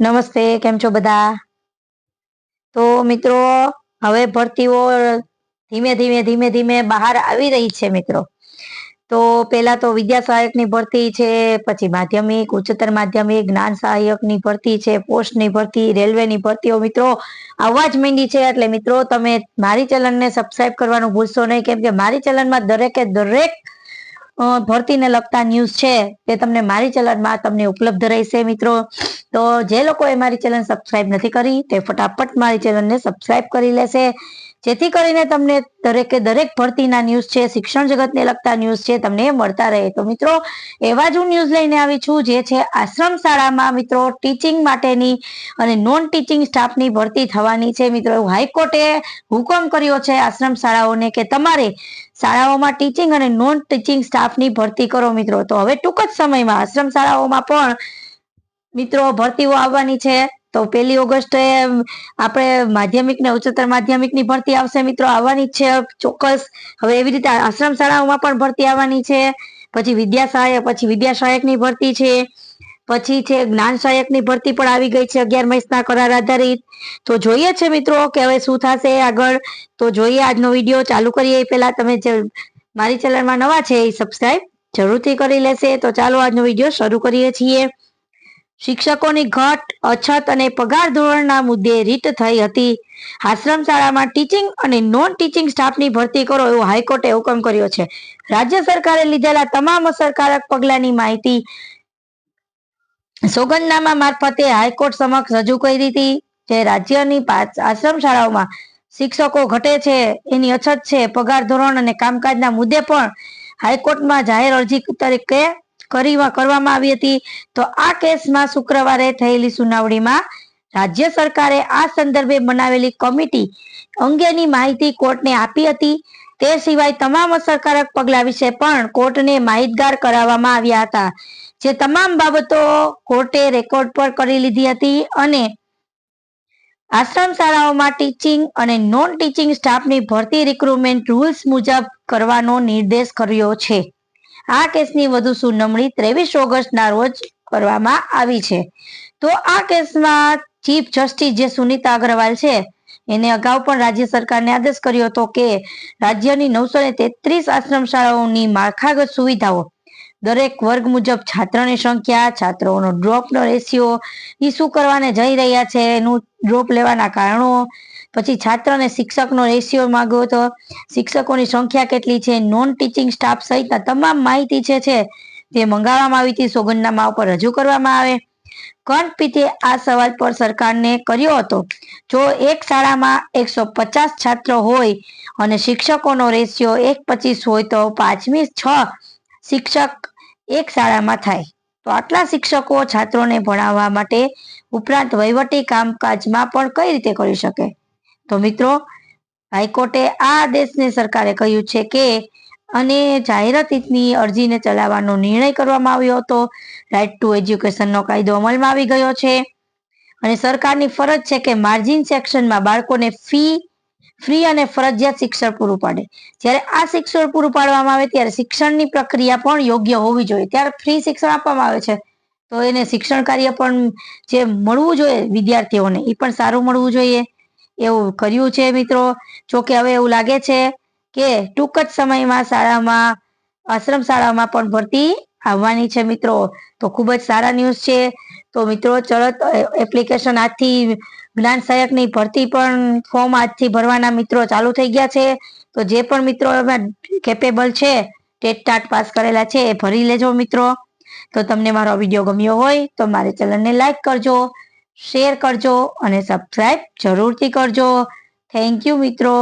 નમસ્તે, કેમ છો બધા? તો મિત્રો, હવે ભરતીઓ ધીમે ધીમે ધીમે ધીમે બહાર આવી રહી છે મિત્રો. તો પેલા તો વિદ્યા સહાયકની ભરતી છે, પછી માધ્યમિક, ઉચ્ચતર માધ્યમિક, જ્ઞાન સહાયકની ભરતી છે, પોસ્ટની ભરતી, રેલવેની ભરતીઓ મિત્રો, આવવા જ માંડી છે. એટલે મિત્રો, તમે મારી ચેનલને સબસ્ક્રાઇબ કરવાનું ભૂલશો નહીં, કેમ કે મારી ચેનલમાં દરેકે દરેક ભરતીને લગતા ન્યૂઝ છે તે તમને મારી ચેનલમાં તમને ઉપલબ્ધ રહેશે મિત્રો. તો જે લોકોએ મારી ચેનલ સબસ્ક્રાઇબ નથી કરી તે ફટાફટ મારી ચેનલને સબસ્ક્રાઇબ કરી લેશે. જેથી કરીને તમને દરેકે દરેક ભરતીના ન્યૂઝ છે, શિક્ષણ જગતને લગતા ન્યૂઝ છે, તમને મળતા રહે. તો મિત્રો, એવા જ હું ન્યૂઝ લઈને આવી છું જે છે આશ્રમ શાળામાં મિત્રો ટીચિંગ માટેની અને નોન ટીચિંગ સ્ટાફની ભરતી થવાની છે. મિત્રો, હાઈકોર્ટે હુકમ કર્યો છે આશ્રમ શાળાઓને કે તમારે શાળાઓમાં ટીચિંગ અને નોન ટીચિંગ સ્ટાફની ભરતી કરો મિત્રો. તો હવે ટૂંક જ સમયમાં આશ્રમ શાળાઓમાં પણ મિત્રો ભરતીઓ આવવાની છે. તો પહેલી ઓગસ્ટે આપણે માધ્યમિક ને ઉચ્ચતર માધ્યમિકની ભરતી આવશે મિત્રો, આવવાની છે ચોક્કસ. હવે એવી રીતે આશ્રમ શાળાઓમાં પણ ભરતી આવવાની છે. પછી વિદ્યા સહાયક પછી વિદ્યા સહાયકની ભરતી છે. પછી છે જ્ઞાન સહાયકની ભરતી પણ આવી ગઈ છે અગિયાર મહિના કરાર આધારિત. તો જોઈએ છે મિત્રો કે હવે શું થશે આગળ. તો જોઈએ આજનો વીડિયો, ચાલુ કરીએ એ તમે મારી ચેનલમાં નવા છે એ સબસ્ક્રાઈબ જરૂરથી કરી લેશે. તો ચાલો આજનો વીડિયો શરૂ કરીએ છીએ. શિક્ષકોની ઘટ, અછત અને પગાર ધોરણના મુદ્દે રીટ થઈ હતી. આશ્રમ શાળામાં ટીચિંગ અને નોન ટીચિંગ સ્ટાફની ભરતી કરો એવો હાઈકોર્ટે હુકમ કર્યો છે. રાજ્ય સરકારે લીધેલા તમામ અસરકારક પગલાની માહિતી સોગંદનામા મારફતે હાઈકોર્ટ સમક્ષ રજૂ કરી હતી જે રાજ્યની આશ્રમ શાળાઓમાં શિક્ષકો ઘટે છે, એની અછત છે, પગાર ધોરણ અને કામકાજના મુદ્દે પણ હાઈકોર્ટમાં જાહેર અરજી તરીકે કરવામાં આવી હતી. તો આ કેસમાં શુક્રવારે થયેલી સુનાવણીમાં રાજ્ય સરકારે આ સંદર્ભે બનાવેલી કમિટી અંગેની માહિતી કોર્ટને આપી હતી. તે સિવાય તમામ અસરકારક પગલાં વિશે પણ કોર્ટને માહિતગાર કરાવવામાં આવ્યા હતા. જે તમામ બાબતો કોર્ટે રેકોર્ડ પર કરી લીધી હતી અને આશ્રમ શાળાઓમાં ટીચિંગ અને નોન ટીચિંગ સ્ટાફની ભરતી રિક્રુટમેન્ટ રૂલ્સ મુજબ કરવાનો નિર્દેશ કર્યો છે. આ કેસની વધુ સુનાવણી ત્રેવીસ ઓગસ્ટના રોજ કરવામાં આવી છે. તો આ કેસમાં ચીફ જસ્ટિસ જે સુનિતા અગ્રવાલ છે, એને અગાઉ પણ રાજ્ય સરકારને આદેશ કર્યો હતો કે રાજ્યની નવસો ને તેત્રીસ આશ્રમ શાળાઓની માળખાગત સુવિધાઓ દરેક વર્ગ મુજબ છાત્રની સંખ્યા, છાત્રોનો ડ્રોપનો રેશિયો એ શું કરવાને જઈ રહ્યા છે, એનું ડ્રોપ લેવાના કારણો. પછી છાત્ર અને શિક્ષકનો રેશિયો માંગ્યો હતો શિક્ષકોની સંખ્યા કેટલી છે નોન ટીચિંગ સ્ટાફ સહિતના તમામ માહિતી છે છે, તે મંગાવવામાં આવી હતી, સોગંદનામા ઉપર રજૂ કરવામાં આવે. ખંડપીઠે આ સવાલ પર સરકારને કર્યો હતો, જો એક શાળામાં એકસો પચાસ છાત્ર હોય અને શિક્ષકોનો રેશિયો એક પચીસ હોય તો પાંચમી છ શિક્ષક એક શાળામાં થાય. તો આટલા શિક્ષકો છાત્રોને ભણાવવા માટે ઉપરાંત વહીવટી કામકાજમાં પણ કઈ રીતે કરી શકે? તો મિત્રો, હાઈકોર્ટે આ આદેશને સરકારે કહ્યું છે કે, અને જાહેરાત હિતની અરજીને ચલાવવાનો નિર્ણય કરવામાં આવ્યો હતો. રાઇટ ટુ એજ્યુકેશનનો કાયદો અમલમાં આવી ગયો છે. અને સરકારની ફરજ છે કે માર્જિન સેક્શનમાં બાળકોને ફી ફ્રી અને ફરજિયાત શિક્ષણ પૂરું પાડે. જ્યારે આ શિક્ષણ પૂરું પાડવામાં આવે ત્યારે શિક્ષણની પ્રક્રિયા પણ યોગ્ય હોવી જોઈએ. ત્યારે ફ્રી શિક્ષણ આપવામાં આવે છે. તો એને શિક્ષણ કાર્ય પણ જે મળવું જોઈએ વિદ્યાર્થીઓને એ પણ સારું મળવું જોઈએ. એવું કર્યું છે મિત્રો. જોકે હવે એવું લાગે છે કે ટૂંક જ સમયમાં શાળામાં, આશ્રમ શાળામાં પણ ભરતી આવવાની છે મિત્રો. તો ખૂબ જ સારા ન્યૂઝ છે. તો મિત્રો ચરત એપ્લિકેશન આજથી જ્ઞાન સહાયકની ભરતી પણ ફોર્મ આજથી ભરવાના મિત્રો ચાલુ થઈ ગયા છે. તો જે પણ મિત્રો કેપેબલ છે, ટેટ ટાટ પાસ કરેલા છે એ ભરી લેજો મિત્રો. તો તમને મારો વીડિયો ગમ્યો હોય તો મારી ચેનલને લાઈક કરજો શેર કરજો અને સબસ્ક્રાઈબ જરૂરથી કરજો. થેન્ક યુ મિત્રો.